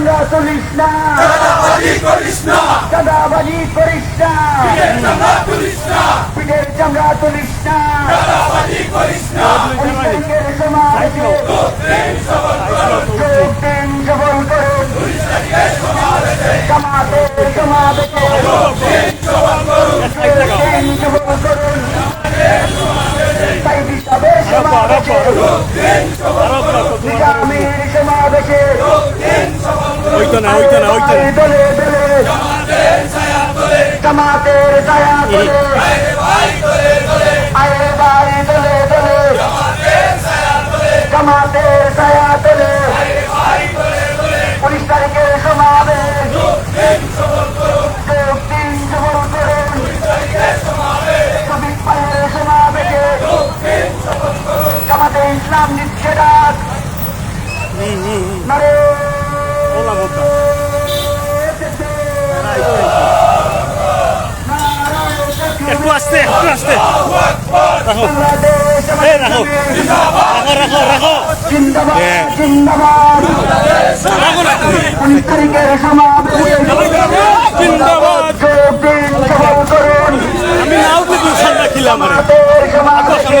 দাঙ্গা তুলিস না। দাদাবাজি করিস না। দাদাবাজি করিস না। পিঠের চামড়া তুলিস না। পিঠের চামড়া তুলিস না। দাদাবাজি করিস না। পুলিশের সমাজে যোগ দিন জবল করো। সমাজে সমাজে যোগ দিন জবল করুন যোগ দিন জবল করুন ওইতো না ওইতো না ওইতো জামাতের ছায়া তোলে আরে ভাই তোলে তোলে আরে ভাই তোলে একটু আসতে একটু আসতে রাখো এই রাখো রাখো রাখো রাখো আমি নাও কিন্তু সামনে খিলাম আকর্ষণ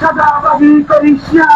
সমাবেশ করিস না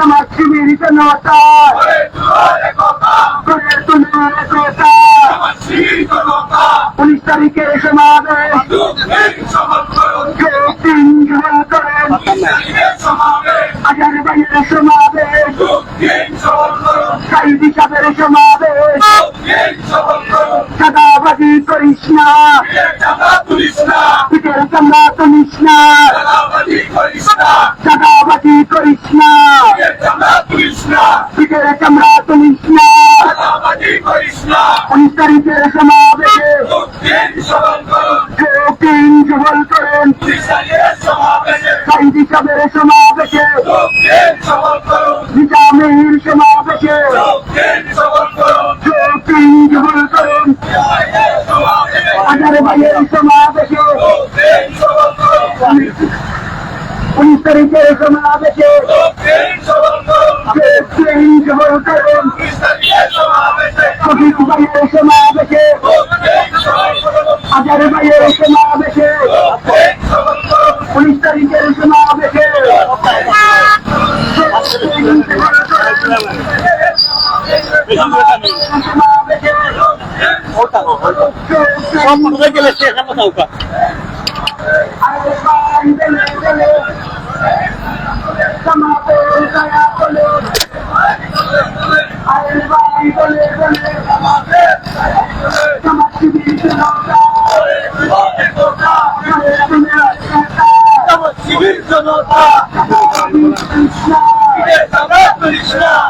সমাজ শিবিরিত নতা উনিশ তারিখের সমাবেশ তিন করেন হাজার বাইরের সমাবেশ সাইদি সাহের সমাবেশ সাদাবাজি করিস না। পিঠের চামড়া তুলিস না। সাদাবাজি যুগল করুন শহীদ বাড়িতে সমাবেশে হাজার ভাইয়ের সমাবেশে উনিশ তারিখের সমাবেশে সমাবেশে শিবির জনতা আমরা করিস না সাদাবাজি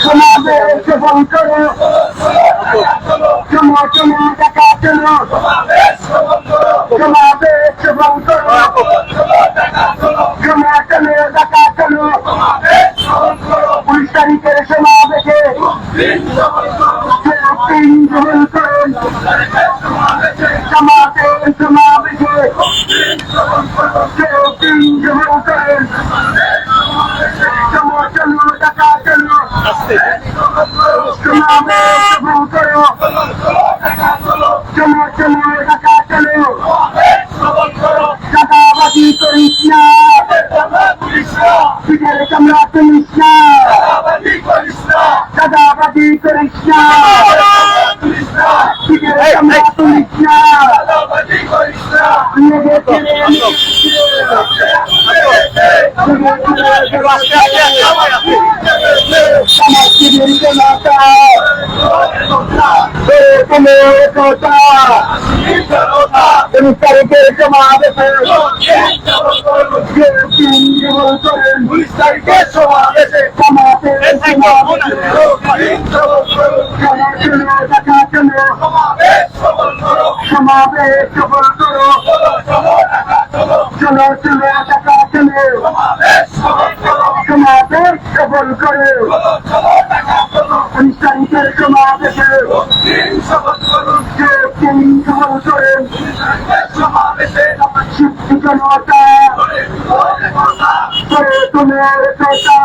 সমাবেশ সফল করো সমর্থন দেখা চলো সমাবেশ সফল করো সমর্থন দেখা চলো উনিশ তারিখের সমাবেশে তিন গ্রহণ করুন সমাবেশ সমাবেশে তিন গ্রহণ করুন সমর্থন দেখা চলো করো সমর্থন দেখা চলো চাঁদাবাজি করিস না পিঠের চামড়া তুলিস না চাঁদাবাজি করিস না পিঠের চামড়া তুলিস না লেগে ফিরে সমাজের জনতা তুমি কথা তুমি তারিখের করেন পুলিশ তারিখের সমাবেশে সমাজের সমাবেশে সফল করো চলো চলো দেখা চলো সমাবেশ সফল সফল করো উনিশ তারিখের সমাবেশে সফল করেন শিক্ষিত জনতা করে তোমার কথা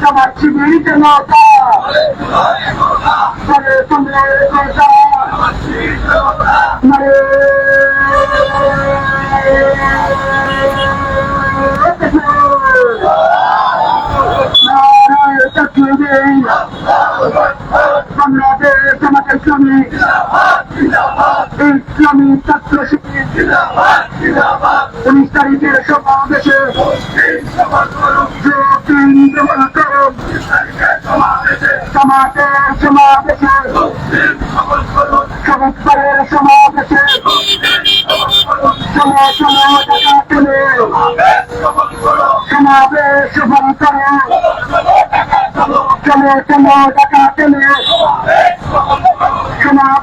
সমাজ শিবির জনতা করে তোমার কথা মানে ইসলামী ছাত্র শিবির উনিশ তারিখের সমাবেশে জামাতের সমাবেশে সবুজবারের সমাবেশে সমর্থন টাকা তুলে সমাবেশ সফল করুন চলো চলো টাকা চলে সমাবেশ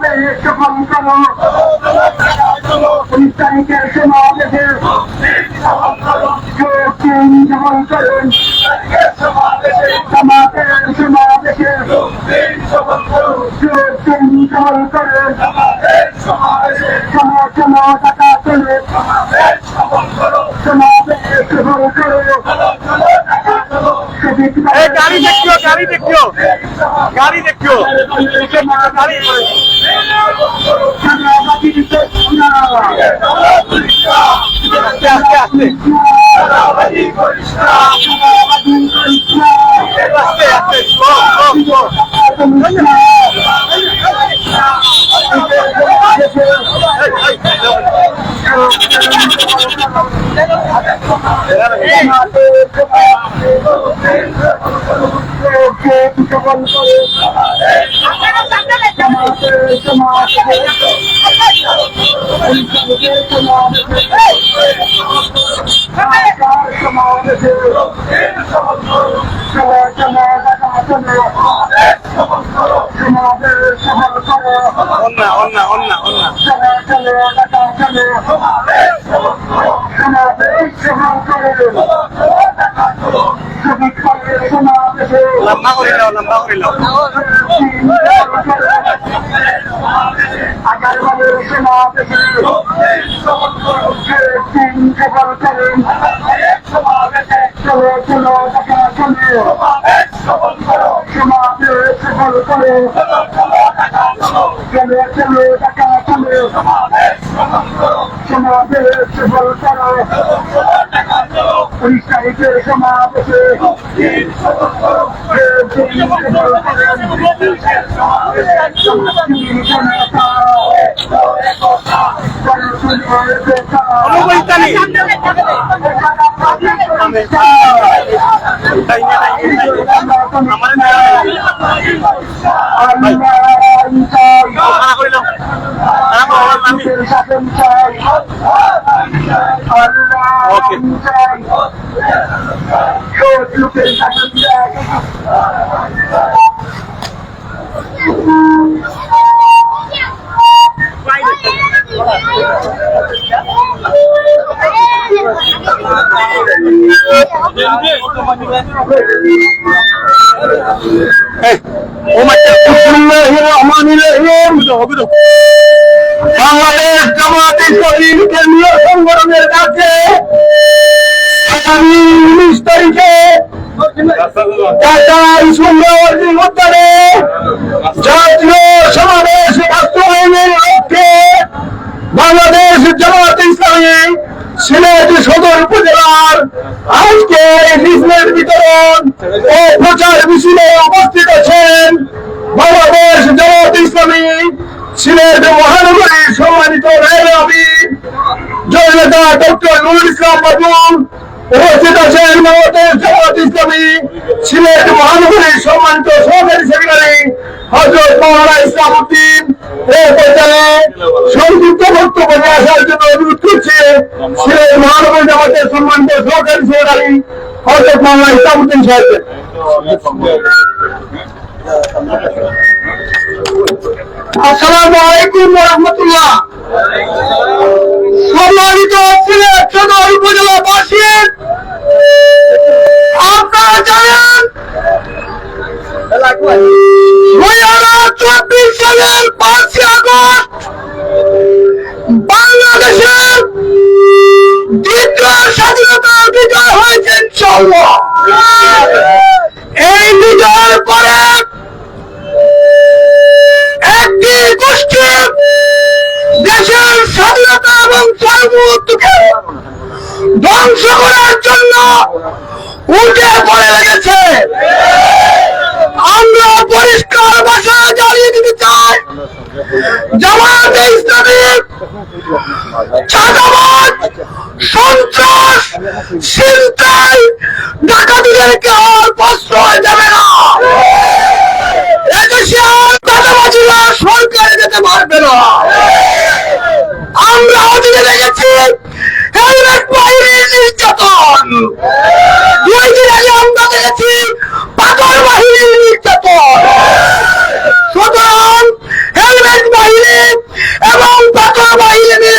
তারিখের সমাবেশে যোগদিন সফল করুন সমাবেশ সমাবেশে যোগদিন সফল করুন চলো চলো টাকা চলে সমাবেশ সফল করো গাড়ি দেখিও। গাড়ি দেখিও। গাড়ি দেখিও। গাড়ি আস্তে স্লো স্লো স্লো অন্যা অন্যা অন্যা অন্যা লম্বা করে নাও লম্বা করে নাও সফল করে চলে সমাবেশ সফল করো তারিখের সমাবেশে আমার খাড়া করে নাও খাড়া করো আমার নামি ইসলামী কেন্দ্রীয় সংগঠনের কাছে আগামী উনিশ তারিখে বাংলাদেশ জামাত ইসলামী, সিলেট সদর উপজেলার আজকে লিফলেট বিতরণ ও প্রচার মিছিলে উপস্থিত আছেন বাংলাদেশ জামাত ইসলামী সিলেট মহানগরীর সম্মানিত রায় আমির জয়নেতা ডক্টর নুরুল ইসলাম বাবুল উপস্থিত আছেন বাংলাদেশ জামাত ইসলামী, সিলেট মহানগরীর সম্মানিত সহকারী সেক্রেটারি হজরত মৌলানা ইসলাম উদ্দিন। পর্যায়ে সংযুক্ত বক্তব্য নিয়ে আসার জন্য অনুরোধ করছি, সিলেট মহানগর জামাতের সম্মানিত সহকারী সেক্রেটারি হজরত মৌলানা ইসলাম উদ্দিন সাহেব আসসালামু আলাইকুম রহমতুল্লাহ। আগস্ট বাংলাদেশের দ্বিতীয় স্বাধীনতা বিজয় হয়েছে, ইনশাআল্লাহ। এই বিজয়ের পরে একটি দেশের স্বাধীনতা এবং সার্বভৌমত্বকে ধ্বংস করার জন্য উঠে পড়ে লেগেছে। আমরা পরিষ্কার ভাষায় জানিয়ে দিতে চাই, জামাতে ইসলামী চাঁদাবাদ সন্ত্রাস চিন্তায় ডাকাতিদেরকে আর প্রশ্রয় দেবে না। যেতে পারবে না। আমরা অধীনে লেগেছি হেলমেট দুই দিন আমরা দেখেছি পাগল বাহিনীর নির্যাতন সুতরাং হেলমেট বাহিনী এবং পাগল বাহিনী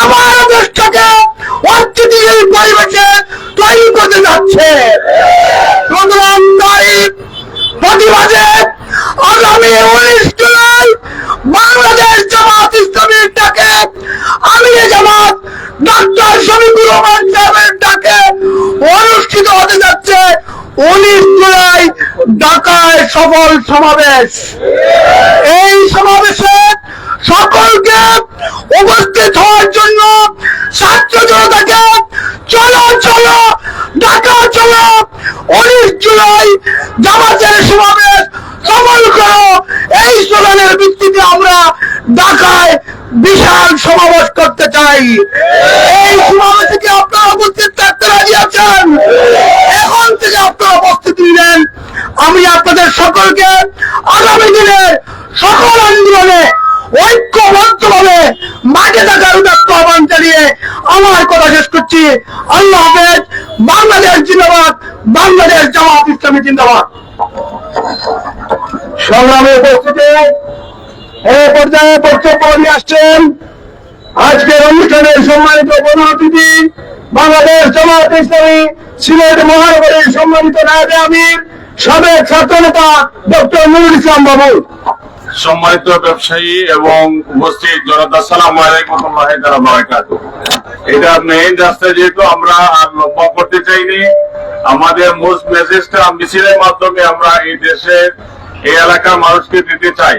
আমার দেশটাকে অর্থনীতির পরিবেশে তৈরি করতে যাচ্ছে। সফল সমাবেশ। এই সমাবেশে সকলকে উপস্থিত হওয়ার জন্য ছাত্র জনতাকে চলো চলো, ঢাকা, চলো, উনিশ জুলাই জামাতের সমাবেশ সফল করো। এই স্লোগানের ভিত্তিতে আমরা ঢাকায় বিশাল সমাবেশ করতে চাই এই সমাবেশে কি আপনারা উপস্থিত থাকতে রাজি আছেন এখন থেকে আপনারা উপস্থিত নিলেন আমি আপনাদের সকলকে আগামী দিনে সকল আন্দোলনে ঐক্যবদ্ধভাবে মাঠে থাকার উদাত্ত আহ্বান জানিয়ে আমার কথা শেষ করছি। আল্লাহ হাফেজ, বাংলাদেশ জিন্দাবাদ, বাংলাদেশ জামাত ইসলামী জিন্দাবাদ। সংগ্রামে উপস্থিতি এই পর্যায়ে বক্তব্য নিয়ে আসছেন আজকের অনুষ্ঠানের সম্মানিত প্রধান অতিথি, বাংলাদেশ জামাত ইসলামী সিলেট মহানগরীর সম্মানিত নায়বে আমির সাবেক ছাত্র নেতা ডক্টর নুরুল ইসলাম বাবু। সম্মানিত ব্যবসায়ী এবং উপস্থিত জনতা সালাম এটা মেইন যেহেতু আমরা লম্বা করতে চাইনি, আমাদের মেসেজটা মিছিলের মাধ্যমে আমরা এই দেশের, এই এলাকার মানুষকে দিতে চাই।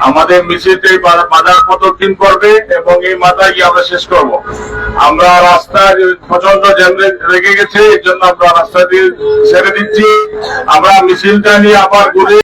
আমাদের মিছিলটা বাজার প্রদক্ষিণ করবে এবং এই মাথায় গিয়ে আমরা শেষ করব। আমরা রাস্তায় প্রচণ্ড জ্যাম রেগে গেছে এর জন্য আমরা রাস্তা দিয়ে ছেড়ে দিচ্ছি। আমরা মিছিলটা নিয়ে আবার ঘুরে